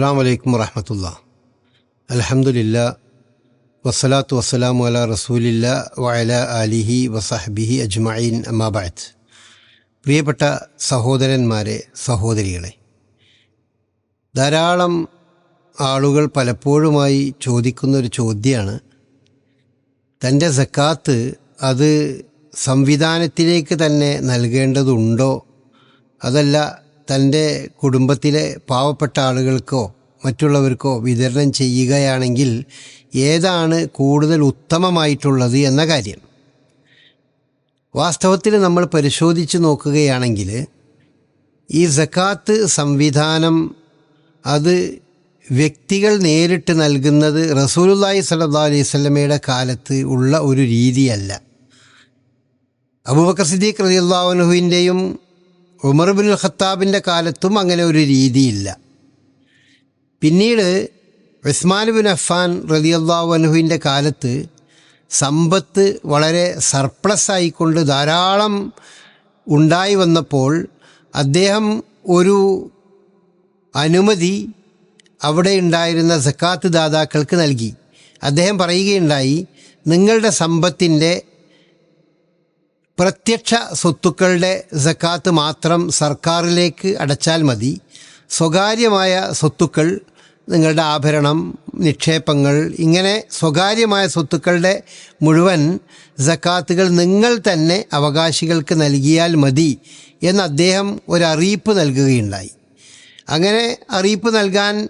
അസ്സാം വലൈക്കും വറഹമത്തുള്ള. അലഹമുല്ല വസ്സലാത്തു വസ്സലാമു അല റസൂലില്ല വയല അലിഹി വസഹബിഹി അജ്മഈൻ അമ്മാബാത്ത് പ്രിയപ്പെട്ട സഹോദരന്മാരെ സഹോദരികളെ ധാരാളം ആളുകൾ പലപ്പോഴുമായി ചോദിക്കുന്ന ഒരു ചോദ്യമാണ് തന്റെ സക്കാത്ത് അത് സംവിധാനത്തിലേക്ക് തന്നെ നൽകേണ്ടതുണ്ടോ? അതല്ല തന്റെ കുടുംബത്തിലെ പാവപ്പെട്ട ആളുകൾക്കോ മറ്റുള്ളവർക്കോ വിതരണം ചെയ്യുകയാണെങ്കിൽ ഏതാണ് കൂടുതൽ ഉത്തമമായിട്ടുള്ളത് എന്ന കാര്യം. വാസ്തവത്തിൽ നമ്മൾ പരിശോധിച്ച് നോക്കുകയാണെങ്കിൽ ഈ സക്കാത്ത് സംവിധാനം അത് വ്യക്തികൾ നേരിട്ട് നൽകുന്നത് റസൂലുല്ലായി സല്ലാ അലൈഹി സ്വലമയുടെ കാലത്ത് ഉള്ള ഒരു രീതിയല്ല. അബൂബക്കർ സിദ്ദീഖ് റലിയുല്ലാഹുവിന്റെയും ഉമർ ബിൻ ഖത്താബിന്റെ കാലത്തും അങ്ങനെ ഒരു രീതിയില്ല. പിന്നീട് ഉസ്മാൻ ബിൻ അഫ്ഫാൻ റതിയല്ലാഹു അനുഹുവിന്റെ കാലത്ത് സമ്പത്ത് വളരെ സർപ്ലസ് ആയിക്കൊണ്ട് ധാരാളം ഉണ്ടായി വന്നപ്പോൾ അദ്ദേഹം ഒരു അനുമതി അവിടെ ഉണ്ടായിരുന്ന സക്കാത്ത് ദാതാക്കൾക്ക് നൽകി. അദ്ദേഹം പറയുകയുണ്ടായി നിങ്ങളുടെ സമ്പത്തിന്റെ പ്രത്യക്ഷ സ്വത്തുക്കളുടെ സക്കാത്ത് മാത്രം സർക്കാരിലേക്ക് അടച്ചാൽ മതി. സ്വകാര്യമായ സ്വത്തുക്കൾ നിങ്ങളുടെ ആഭരണം നിക്ഷേപങ്ങൾ ഇങ്ങനെ സ്വകാര്യമായ സ്വത്തുക്കളുടെ മുഴുവൻ സക്കാത്തുകൾ നിങ്ങൾ തന്നെ അവകാശികൾക്ക് നൽകിയാൽ മതി എന്ന് അദ്ദേഹം ഒരു അറിയിപ്പ് നൽകുകയുണ്ടായി. അങ്ങനെ അറിയിപ്പ് നൽകാൻ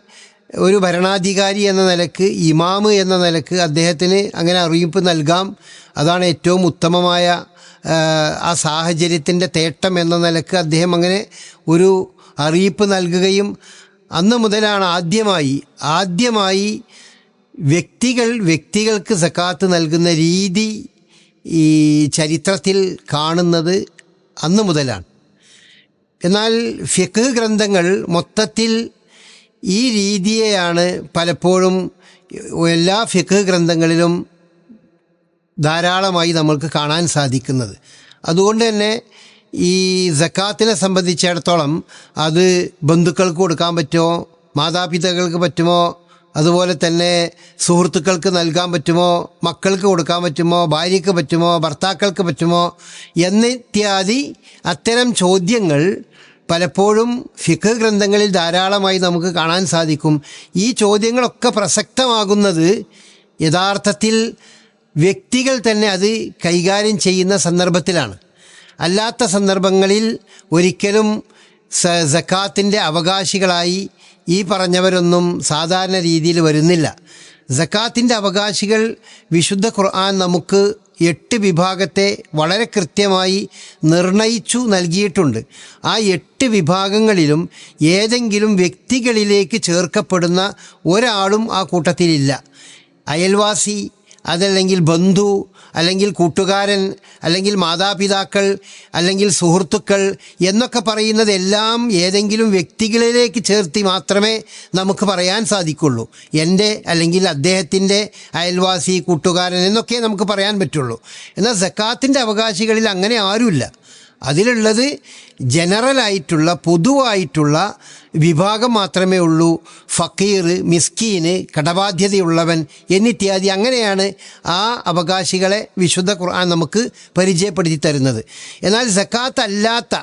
ഒരു ഭരണാധികാരി എന്ന നിലയ്ക്ക് ഇമാമ് എന്ന നിലയ്ക്ക് അദ്ദേഹത്തിന് അങ്ങനെ അറിയിപ്പ് നൽകാം. അതാണ് ഏറ്റവും ഉത്തമമായ ആ സാഹചര്യത്തിന്റെ തേട്ടം എന്ന നിലയ്ക്ക് അദ്ദേഹം അങ്ങനെ ഒരു അറിയിപ്പ് നൽകുകയും അന്ന് മുതലാണ് ആദ്യമായി ആദ്യമായി വ്യക്തികൾ വ്യക്തികൾക്ക് സക്കാത്ത് നൽകുന്ന രീതി ഈ ചരിത്രത്തിൽ കാണുന്നത് അന്ന് മുതലാണ്. എന്നാൽ ഫിഖ് ഗ്രന്ഥങ്ങൾ മൊത്തത്തിൽ ഈ രീതിയെയാണ് പലപ്പോഴും എല്ലാ ഫിഖ് ഗ്രന്ഥങ്ങളിലും ധാരാളമായി നമ്മൾക്ക് കാണാൻ സാധിക്കുന്നത്. അതുകൊണ്ട് തന്നെ ഈ ജക്കാത്തിനെ സംബന്ധിച്ചിടത്തോളം അത് ബന്ധുക്കൾക്ക് കൊടുക്കാൻ പറ്റുമോ? മാതാപിതാക്കൾക്ക് പറ്റുമോ? അതുപോലെ തന്നെ സുഹൃത്തുക്കൾക്ക് നൽകാൻ പറ്റുമോ? മക്കൾക്ക് കൊടുക്കാൻ പറ്റുമോ? ഭാര്യയ്ക്ക് പറ്റുമോ? ഭർത്താക്കൾക്ക് പറ്റുമോ? എന്നിത്യാദി അത്തരം ചോദ്യങ്ങൾ പലപ്പോഴും ഫിഖ് ഗ്രന്ഥങ്ങളിൽ ധാരാളമായി നമുക്ക് കാണാൻ സാധിക്കും. ഈ ചോദ്യങ്ങളൊക്കെ പ്രസക്തമാകുന്നത് യഥാർത്ഥത്തിൽ വ്യക്തികൾ തന്നെ അത് കൈകാര്യം ചെയ്യുന്ന സന്ദർഭത്തിലാണ്. അല്ലാത്ത സന്ദർഭങ്ങളിൽ ഒരിക്കലും സക്കാത്തിന്റെ അവകാശികളായി ഈ പറഞ്ഞവരൊന്നും സാധാരണ രീതിയിൽ വരുന്നില്ല. സക്കാത്തിന്റെ അവകാശികൾ വിശുദ്ധ ഖുർആൻ നമുക്ക് എട്ട് വിഭാഗത്തെ വളരെ കൃത്യമായി നിർണയിച്ചു നൽകിയിട്ടുണ്ട്. ആ എട്ട് വിഭാഗങ്ങളിലും ഏതെങ്കിലും വ്യക്തികളിലേക്ക് ചേർക്കപ്പെടുന്ന ഒരാളും ആ കൂട്ടത്തിലില്ല. അയൽവാസി അതല്ലെങ്കിൽ ബന്ധു അല്ലെങ്കിൽ കൂട്ടുകാരൻ അല്ലെങ്കിൽ മാതാപിതാക്കൾ അല്ലെങ്കിൽ സുഹൃത്തുക്കൾ എന്നൊക്കെ പറയുന്നത് എല്ലാം ഏതെങ്കിലും വ്യക്തികളിലേക്ക് ചേർത്തി മാത്രമേ നമുക്ക് പറയാൻ സാധിക്കുള്ളൂ. എന്റെ അല്ലെങ്കിൽ അദ്ദേഹത്തിന്റെ അയൽവാസി കൂട്ടുകാരൻ എന്നൊക്കെ നമുക്ക് പറയാൻ പറ്റുള്ളൂ. എന്നാൽ സക്കാത്തിന്റെ അവകാശികളിൽ അങ്ങനെ ആരുമില്ല. അതിലുള്ളത് ജനറലായിട്ടുള്ള പൊതുവായിട്ടുള്ള വിഭാഗം മാത്രമേ ഉള്ളൂ. ഫക്കീർ മിസ്കീന് കടബാധ്യതയുള്ളവൻ എന്നിത്യാദി. അങ്ങനെയാണ് ആ അവകാശികളെ വിശുദ്ധ ഖുർആൻ നമുക്ക് പരിചയപ്പെടുത്തി തരുന്നത്. എന്നാൽ സക്കാത്ത് അല്ലാത്ത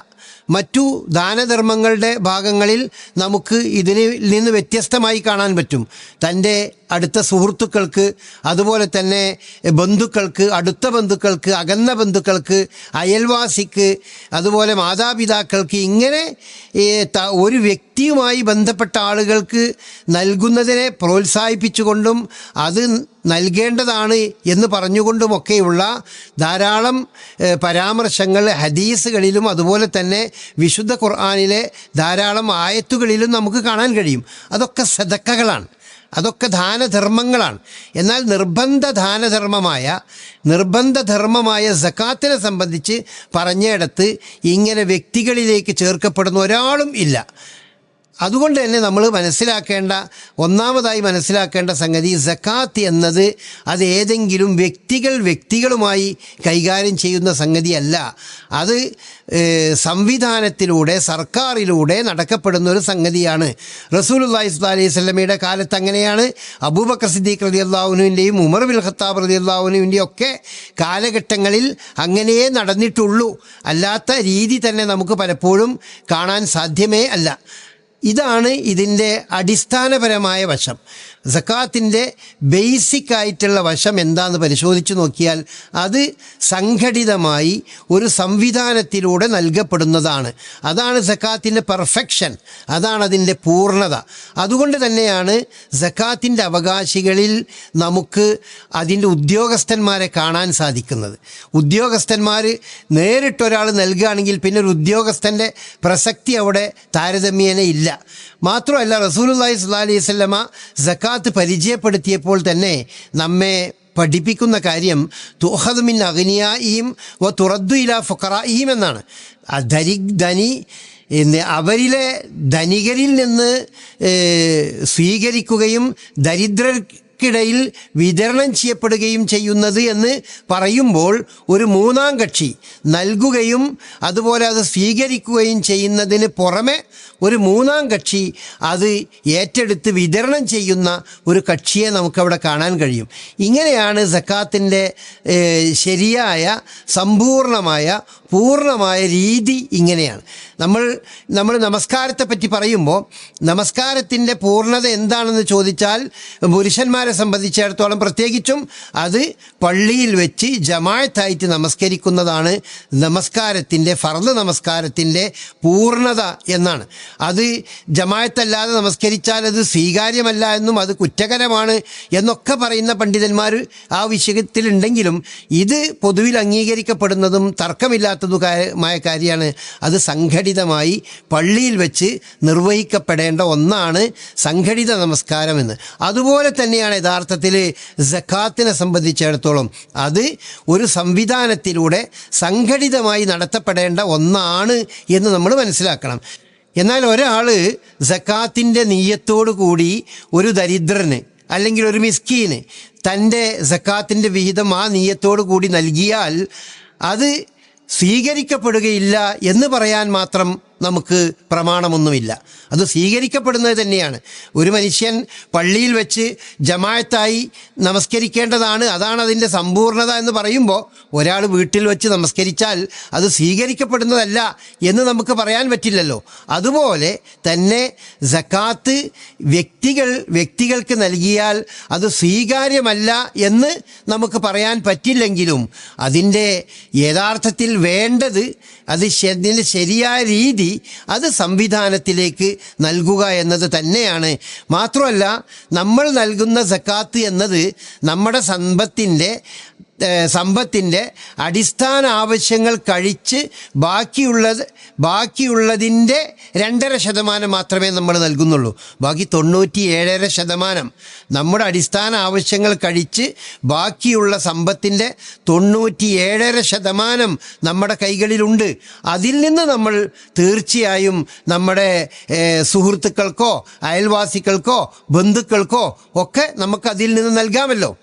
മറ്റു ദാനധർമ്മങ്ങളുടെ ഭാഗങ്ങളിൽ നമുക്ക് ഇതിന് നിന്ന് വ്യത്യസ്തമായി കാണാൻ പറ്റും. തന്റെ അടുത്ത സുഹൃത്തുക്കൾക്ക് അതുപോലെ തന്നെ ബന്ധുക്കൾക്ക് അടുത്ത ബന്ധുക്കൾക്ക് അകന്ന ബന്ധുക്കൾക്ക് അയൽവാസിക്ക് അതുപോലെ മാതാപിതാക്കൾക്ക് ഇങ്ങനെ ഒരു വ്യക്തിയുമായി ബന്ധപ്പെട്ട ആളുകൾക്ക് നൽകുന്നതിനെ പ്രോത്സാഹിപ്പിച്ചുകൊണ്ടും അത് നൽകേണ്ടതാണ് എന്ന് പറഞ്ഞുകൊണ്ടുമൊക്കെയുള്ള ധാരാളം പരാമർശങ്ങൾ ഹദീസുകളിലും അതുപോലെ തന്നെ വിശുദ്ധ ഖുർആാനിലെ ധാരാളം ആയത്തുകളിലും നമുക്ക് കാണാൻ കഴിയും. അതൊക്കെ സദക്കകളാണ്. അതൊക്കെ ദാനധർമ്മങ്ങളാണ്. എന്നാൽ നിർബന്ധ ദാനധർമ്മമായ നിർബന്ധധർമ്മമായ സക്കാത്തിനെ സംബന്ധിച്ച് പറഞ്ഞയിടത്ത് ഇങ്ങനെ വ്യക്തികളിലേക്ക് ചേർക്കപ്പെടുന്ന ഒരാളും ഇല്ല. അതുകൊണ്ട് തന്നെ നമ്മൾ മനസ്സിലാക്കേണ്ട ഒന്നാമതായി മനസ്സിലാക്കേണ്ട സംഗതി സക്കാത്ത് എന്നത് അത് ഏതെങ്കിലും വ്യക്തികൾ വ്യക്തികളുമായി കൈകാര്യം ചെയ്യുന്ന സംഗതിയല്ല. അത് സംവിധാനത്തിലൂടെ സർക്കാരിലൂടെ നടക്കപ്പെടുന്ന ഒരു സംഗതിയാണ്. റസൂൽ അള്ളാഹി സ്വല്ലാ അലൈഹി സ്വലമയുടെ കാലത്ത് അങ്ങനെയാണ്. അബൂബക്കർ സിദ്ദീഖ് റതി അള്ളാഹുനുവിന്റെയും ഉമർ ബിൽ ഖത്താബ് റതി അള്ളാഹുനുവിന്റെയും ഒക്കെ കാലഘട്ടങ്ങളിൽ അങ്ങനെയേ നടന്നിട്ടുള്ളൂ. അല്ലാത്ത രീതി തന്നെ നമുക്ക് പലപ്പോഴും കാണാൻ സാധ്യമേ അല്ല. ഇതാണ് ഇതിന്റെ അടിസ്ഥാനപരമായ വശം. സക്കാത്തിന്റെ ബേസിക് ആയിട്ടുള്ള വശം എന്താണെന്ന് പരിശോധിച്ച് നോക്കിയാൽ അത് സംഘടിതമായി ഒരു സംവിധാനത്തിലൂടെ നൽകപ്പെടുന്നതാണ്. അതാണ് സക്കാത്തിന്റെ പെർഫെക്ഷൻ അതാണ് അതിന്റെ പൂർണത. അതുകൊണ്ട് തന്നെയാണ് സക്കാത്തിന്റെ അവകാശികളിൽ നമുക്ക് അതിന്റെ ഉദ്യോഗസ്ഥന്മാരെ കാണാൻ സാധിക്കുന്നത്. ഉദ്യോഗസ്ഥന്മാർ നേരിട്ടൊരാൾ നൽകുകയാണെങ്കിൽ പിന്നെ ഒരു ഉദ്യോഗസ്ഥന്റെ പ്രസക്തി അവിടെ താരതമ്യേന ഇല്ല. മാത്രമല്ല റസൂലുള്ളാഹി സ്വല്ലാ അലൈഹി വസല്ലമ സക്കാത്ത് പരിചയപ്പെടുത്തിയപ്പോൾ തന്നെ നമ്മെ പഠിപ്പിക്കുന്ന കാര്യം തുഹദ്മിൻ അഗ്നിയായിയും വ തുറദ്ദു ഇല ഫുക്കറായിയും എന്നാണ്. ധരി ധനി അവരിലെ ധനികരിൽ നിന്ന് സ്വീകരിക്കുകയും സ്വീകരിക്കുകയും ദരിദ്രർക്കിടയിൽ വിതരണം ചെയ്യപ്പെടുകയും ചെയ്യുന്നത് എന്ന് പറയുമ്പോൾ ഒരു മൂന്നാം കക്ഷി നൽകുകയും അതുപോലെ അത് സ്വീകരിക്കുകയും ചെയ്യുന്നതിന് പുറമെ ഒരു മൂന്നാം കക്ഷി അത് ഏറ്റെടുത്ത് വിതരണം ചെയ്യുന്ന ഒരു കക്ഷിയെ നമുക്കവിടെ കാണാൻ കഴിയും. ഇങ്ങനെയാണ് സക്കാത്തിന്റെ ശരിയായ സമ്പൂർണമായ പൂർണമായ രീതി ഇങ്ങനെയാണ്. നമ്മൾ നമ്മൾ നമസ്കാരത്തെ പറ്റി പറയുമ്പോൾ നമസ്കാരത്തിന്റെ പൂർണത എന്താണെന്ന് ചോദിച്ചാൽ പുരുഷന്മാരെ സംബന്ധിച്ചിടത്തോളം പ്രത്യേകിച്ചും അത് പള്ളിയിൽ വെച്ച് ജമായത്തായിട്ട് നമസ്കരിക്കുന്നതാണ് നമസ്കാരത്തിന്റെ ഫർദ് നമസ്കാരത്തിന്റെ പൂർണത എന്നാണ്. അത് ജമായത്തല്ലാതെ നമസ്കരിച്ചാൽ അത് സ്വീകാര്യമല്ല എന്നും അത് കുറ്റകരമാണ് എന്നൊക്കെ പറയുന്ന പണ്ഡിതന്മാർ ആ വിഷയത്തിലുണ്ടെങ്കിലും ഇത് പൊതുവിൽ അംഗീകരിക്കപ്പെടുന്നതും തർക്കമില്ലാത്തതുമായ കാര്യമാണ്. അത് സംഘടിതമായി പള്ളിയിൽ വെച്ച് നിർവഹിക്കപ്പെടേണ്ട ഒന്നാണ് സംഘടിത നമസ്കാരം എന്ന്. അതുപോലെ തന്നെയാണ് യഥാർത്ഥത്തിൽ ജക്കാത്തിനെ സംബന്ധിച്ചിടത്തോളം അത് ഒരു സംവിധാനത്തിലൂടെ സംഘടിതമായി നടത്തപ്പെടേണ്ട ഒന്നാണ് എന്ന് നമ്മൾ മനസ്സിലാക്കണം. എന്നാൽ ഒരാൾ സക്കാത്തിന്റെ നീയത്തോടു കൂടി ഒരു ദരിദ്രന് അല്ലെങ്കിൽ ഒരു മിസ്കീന് തന്റെ സക്കാത്തിന്റെ വിഹിതം ആ നീയത്തോടു കൂടി നൽകിയാൽ അത് സ്വീകരിക്കപ്പെടുകയില്ല എന്ന് പറയാൻ മാത്രം നമുക്ക് പ്രമാണമൊന്നുമില്ല. അത് സ്വീകരിക്കപ്പെടുന്നത് തന്നെയാണ്. ഒരു മനുഷ്യൻ പള്ളിയിൽ വെച്ച് ജമായത്തായി നമസ്കരിക്കേണ്ടതാണ് അതാണ് അതിന്റെ സമ്പൂർണത എന്ന് പറയുമ്പോൾ ഒരാൾ വീട്ടിൽ വെച്ച് നമസ്കരിച്ചാൽ അത് സ്വീകരിക്കപ്പെടുന്നതല്ല എന്ന് നമുക്ക് പറയാൻ പറ്റില്ലല്ലോ. അതുപോലെ തന്നെ സക്കാത്ത് വ്യക്തികൾ വ്യക്തികൾക്ക് നൽകിയാൽ അത് സ്വീകാര്യമല്ല എന്ന് നമുക്ക് പറയാൻ പറ്റില്ലെങ്കിലും അതിന്റെ യഥാർത്ഥത്തിൽ വേണ്ടത് അത് ശരിയായ രീതി അത് സംവിധാനത്തിലേക്ക് നൽകുക എന്നത് തന്നെയാണ്. മാത്രമല്ല നമ്മൾ നൽകുന്ന സക്കാത്ത് എന്നത് നമ്മുടെ സമ്പത്തിന്റെ സമ്പത്തിന്റെ അടിസ്ഥാന ആവശ്യങ്ങൾ കഴിച്ച് ബാക്കിയുള്ളത് ബാക്കിയുള്ളതിന്റെ രണ്ടര ശതമാനം മാത്രമേ നമ്മൾ നൽകുന്നുള്ളൂ. ബാക്കി തൊണ്ണൂറ്റി ഏഴര ശതമാനം നമ്മുടെ അടിസ്ഥാന ആവശ്യങ്ങൾ കഴിച്ച് ബാക്കിയുള്ള സമ്പത്തിന്റെ തൊണ്ണൂറ്റി ഏഴര ശതമാനം നമ്മുടെ കൈകളിലുണ്ട്. അതിൽ നിന്ന് നമ്മൾ തീർച്ചയായും നമ്മുടെ സുഹൃത്തുക്കൾക്കോ അയൽവാസികൾക്കോ ബന്ധുക്കൾക്കോ ഒക്കെ നമുക്ക് അതിൽ നിന്ന് നൽകാമല്ലോ.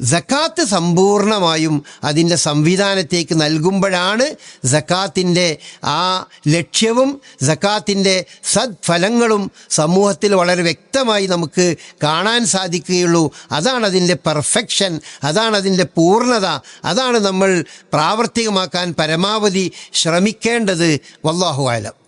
സക്കാത്ത് സമ്പൂർണമായും അതിന്റെ സംവിധാനത്തേക്ക് നൽകുമ്പോഴാണ് സക്കാത്തിന്റെ ആ ലക്ഷ്യവും സക്കാത്തിന്റെ സദ്ഫലങ്ങളും സമൂഹത്തിൽ വളരെ വ്യക്തമായി നമുക്ക് കാണാൻ സാധിക്കുകയുള്ളൂ. അതാണ് അതിന്റെ പെർഫെക്ഷൻ അതാണ് അതിന്റെ പൂർണത അതാണ് നമ്മൾ പ്രാവർത്തികമാക്കാൻ പരമാവധി ശ്രമിക്കേണ്ടത്. വല്ലാഹു ആലം.